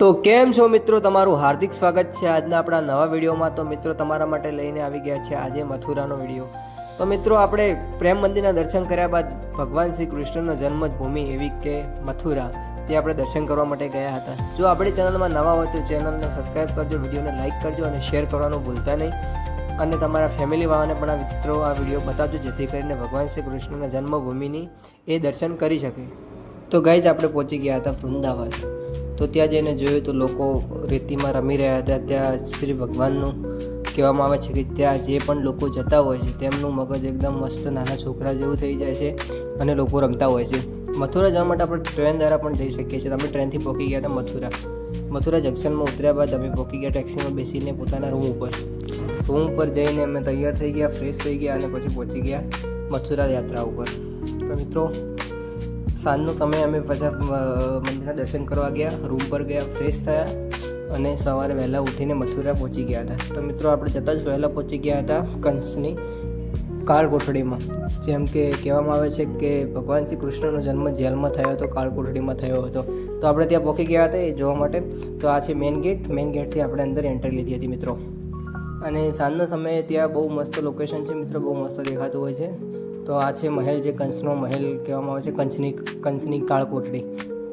તો કેમ છો મિત્રો? તમારું હાર્દિક સ્વાગત છે આજના આપણા નવા વિડીયોમાં. તો મિત્રો, તમારા માટે લઈને આવી ગયા છે આજે મથુરાનો વીડિયો. તો મિત્રો, આપણે પ્રેમ મંદિરના દર્શન કર્યા બાદ ભગવાન શ્રી કૃષ્ણનો જન્મભૂમિ એવી કે મથુરા, તે આપણે દર્શન કરવા માટે ગયા હતા. જો આપણી ચેનલમાં નવા હોય તો ચેનલને સબસ્ક્રાઈબ કરજો, વિડીયોને લાઇક કરજો અને શેર કરવાનું ભૂલતા નહીં. અને તમારા ફેમિલીવાળાને પણ આ મિત્રો આ વીડિયો બતાવજો, જેથી કરીને ભગવાન શ્રી કૃષ્ણના જન્મભૂમિની એ દર્શન કરી શકે. તો ગાઈઝ, આપણે પહોંચી ગયા હતા વૃંદાવન. તો ત્યાં જઈને જોયું તો લોકો રેતીમાં રમી રહ્યા હતા. ત્યાં શ્રી ભગવાનનું કહેવામાં આવે છે કે ત્યાં જે પણ લોકો જતા હોય છે, તેમનું મગજ એકદમ મસ્ત નાના છોકરા જેવું થઈ જાય છે અને લોકો રમતા હોય છે. મથુરા જવા માટે આપણે ટ્રેન દ્વારા પણ જઈ શકીએ છીએ. તમે ટ્રેનથી પહોંચી ગયા હતા મથુરા. મથુરા જંકશનમાં ઉતર્યા બાદ અમે પહોંચી ગયા ટેક્સીમાં બેસીને પોતાના રૂમ ઉપર. રૂમ ઉપર જઈને અમે તૈયાર થઈ ગયા, ફ્રેશ થઈ ગયા અને પછી પહોંચી ગયા મથુરા યાત્રા ઉપર. તો મિત્રો સાંજનો સમય અમે પાછા મંદિરના દર્શન કરવા ગયા રૂમ પર ગયા ફ્રેશ થયા અને સવારે વહેલા ઉઠીને મથુરા પહોંચી ગયા હતા. તો મિત્રો, આપણે જતાં જ વહેલા પહોંચી ગયા હતા કંસની કાળ કોઠડીમાં જેમ કે કહેવામાં આવે છે કે ભગવાન શ્રી કૃષ્ણનો જન્મ જેલમાં થયો હતો કાળ કોઠડીમાં થયો હતો. તો આપણે ત્યાં પહોંચી ગયા હતા એ જોવા માટે. તો આ છે મેઇન ગેટ મેઇન ગેટથી આપણે અંદર એન્ટ્રી લીધી હતી મિત્રો. અને સાંજનો સમયે ત્યાં બહુ મસ્ત લોકેશન છે મિત્રો, બહુ મસ્ત દેખાતું હોય છે. તો આ છે મહેલ, જે કંસનો મહેલ કહેવામાં આવે છે કંચની કંસની કાળકોટડી,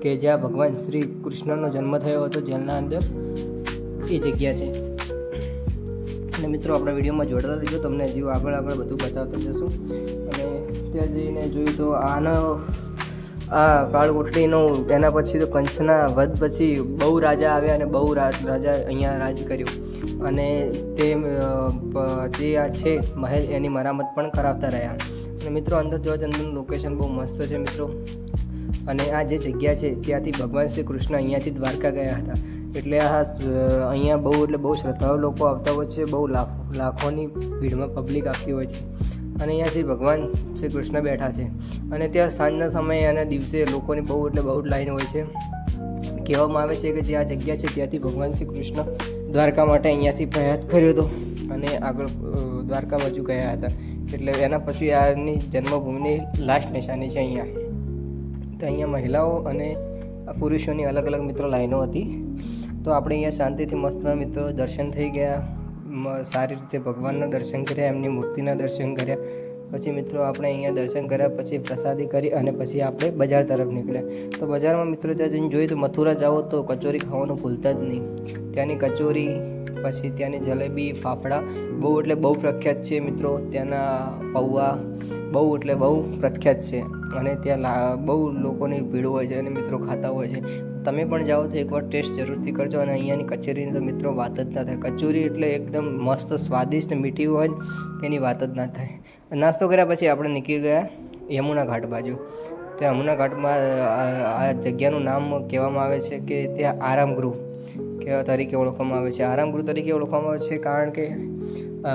કે જ્યાં ભગવાન શ્રી કૃષ્ણનો જન્મ થયો હતો, જેલના અંદર એ જગ્યા છે. અને મિત્રો, આપણા વિડીયોમાં જોડતા રહીજો, તમને હજી આગળ આગળ બધું બતાવતા જશું. અને ત્યાં જઈને જોયું તો આનો, આ કાળકોટડીનો, એના પછી તો કંચના વધ પછી બહુ રાજા આવ્યા અને બહુ રાજા અહીંયા રાજ કર્યું. અને તે જે આ છે મહેલ, એની મરામત પણ કરાવતા રહ્યા. અને મિત્રો અંદર જોવા અંદરનું લોકેશન બહુ મસ્ત છે મિત્રો. અને આ જે જગ્યા છે, ત્યાંથી ભગવાન શ્રી કૃષ્ણ અહીંયાથી દ્વારકા ગયા હતા. એટલે આ અહીંયા બહુ, એટલે બહુ શ્રદ્ધાળુ લોકો આવતા હોય છે, બહુ લાખો, લાખોની ભીડમાં પબ્લિક આવતી હોય છે. અને અહીંયા શ્રી ભગવાન શ્રી કૃષ્ણ બેઠા છે. અને ત્યાં સાંજના સમયે અને દિવસે લોકોની બહુ, એટલે બહુ લાઈન હોય છે. કહેવામાં આવે છે કે જે આ જગ્યા છે, ત્યાંથી ભગવાન શ્રી કૃષ્ણ દ્વારકા માટે અહીંયાથી પ્રયાસ કર્યો હતો. અને આગળ દ્વારકા બાજુ ગયા હતા. એટલે એના પછી આની જન્મભૂમિની લાસ્ટ નિશાની છે અહીંયા. તો અહીંયા મહિલાઓ અને પુરુષોની અલગ અલગ મિત્રો લાઈનો હતી. તો આપણે અહીંયા શાંતિથી મસ્ત મિત્રો દર્શન થઈ ગયા. સારી રીતે ભગવાનના દર્શન કર્યા, એમની મૂર્તિના દર્શન કર્યા. પછી મિત્રો આપણે અહીંયા દર્શન કર્યા, પછી પ્રસાદી કરી અને પછી આપણે બજાર તરફ નીકળ્યા. તો બજારમાં મિત્રો ત્યાં જઈને જોયું તો મથુરા જાઓ તો કચોરી ખાવાનું ભૂલતા જ નહીં. ત્યાંની કચોરી પછી ત્યાંની જલેબી, ફાફડા, બહુ એટલે બહુ પ્રખ્યાત છે મિત્રો. ત્યાંના પૌવા બહુ એટલે બહુ પ્રખ્યાત છે. અને ત્યાં બહુ લોકોની ભીડ હોય છે અને મિત્રો ખાતા હોય છે. તમે પણ જાઓ તો એકવાર ટેસ્ટ જરૂરથી કરજો અને અહીંયાની કચોરીની તો મિત્રો વાત જ ના થાય. કચોરી એટલે એકદમ મસ્ત, સ્વાદિષ્ટ, મીઠી હોય એની વાત જ ના થાય. નાસ્તો કર્યા પછી આપણે નીકળી ગયા યમુના ઘાટ બાજુ. ત્યાં યમુના ઘાટમાં આ જગ્યાનું નામ કહેવામાં આવે છે કે ત્યાં આરામગૃહ કેવા તરીકે ઓળખવામાં આવે છે. આરામગૃહ તરીકે ઓળખવામાં આવે છે કારણ કે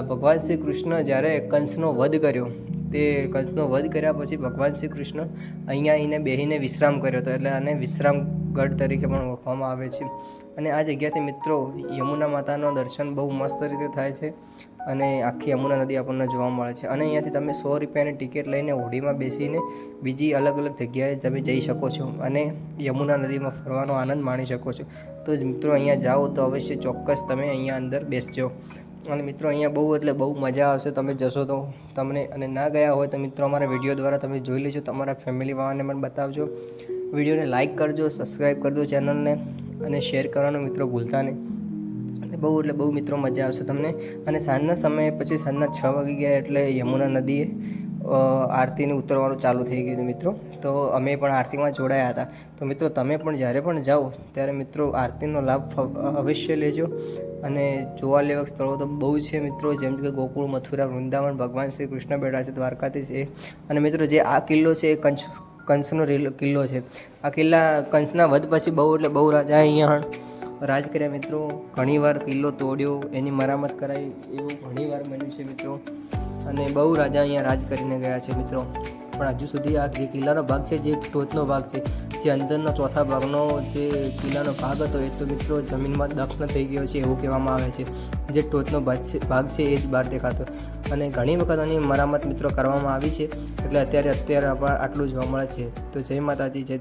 ભગવાન શ્રી કૃષ્ણ જ્યારે કંસનો વધ કર્યો, તે કંસનો વધ કર્યા પછી ભગવાન શ્રી કૃષ્ણ અહીંયા આવીને બેહીને વિશ્રામ કર્યો હતો. એટલે આને વિશ્રામ ગઢ તરીકે પણ ઓળખવામાં આવે છે. અને આ જગ્યાથી મિત્રો યમુના માતાનો દર્શન બહુ મસ્ત રીતે થાય છે અને આખી યમુના નદી આપણને જોવા મળે છે. અને અહીંયાથી તમે સો રૂપિયાની ટિકિટ લઈને હોડીમાં બેસીને બીજી અલગ અલગ જગ્યાએ તમે જઈ શકો છો અને યમુના નદીમાં ફરવાનો આનંદ માણી શકો છો. તો જ મિત્રો અહીંયા જાઓ તો અવશ્ય ચોક્કસ તમે અહીંયા અંદર બેસજો. અને મિત્રો અહીંયા બહુ એટલે બહુ મજા આવશે. તમે જશો તો તમને અને ના ગયા હોય તો મિત્રો અમારા વીડિયો દ્વારા તમે જોઈ લેજો. તમારા ફેમિલી વાળાને પણ બતાવજો. વિડીયોને લાઇક કરજો સબસ્ક્રાઈબ કરજો ચેનલને અને શેર કરવાનો મિત્રો ભૂલતા નહીં. અને બહુ એટલે બહુ મિત્રો મજા આવશે તમને. અને સાંજના સમયે પછી સાંજના છ વાગી ગયા એટલે યમુના નદીએ આરતીને ઉતરવાનું ચાલુ થઈ ગયું હતું મિત્રો. તો અમે પણ આરતીમાં જોડાયા હતા. તો મિત્રો તમે પણ જ્યારે પણ જાઓ, ત્યારે મિત્રો આરતીનો લાભ અવશ્ય લેજો. અને જોવા લેવા સ્થળો તો બહુ છે મિત્રો, જેમ કે ગોકુળ, મથુરા, વૃંદાવન, ભગવાન શ્રી કૃષ્ણ બેડા છે દ્વારકાથી છે અને મિત્રો જે આ કિલ્લો છે એ કંચ કંસનો કિલ્લો છે. આ કિલ્લા કંસના વધ પછી બહુ એટલે બહુ રાજા અહીંયા રાજ કર્યા મિત્રો, ઘણીવાર કિલ્લો તોડ્યો, એની મરામત કરાઈ, એવું ઘણીવાર બન્યું છે મિત્રો. અને બહુ રાજા અહીંયા રાજ કરીને ગયા છે મિત્રો. પણ હજુ સુધી આ જે કિલ્લાનો ભાગ છે, જે ટોચનો ભાગ છે, જે અંદરનો ચોથા ભાગનો જે કિલ્લાનો ભાગ હતો, એ તો મિત્રો જમીનમાં દફન થઈ ગયો છે એવું કહેવામાં આવે છે. જે ટોચનો ભાગ છે ભાગ છે, એ જ બહાર દેખાતો. અને ઘણી વખત આની મરામત મિત્રો કરવામાં આવી છે. એટલે અત્યારે અત્યારે આટલું જોવા મળે છે. તો જય માતાજી, જય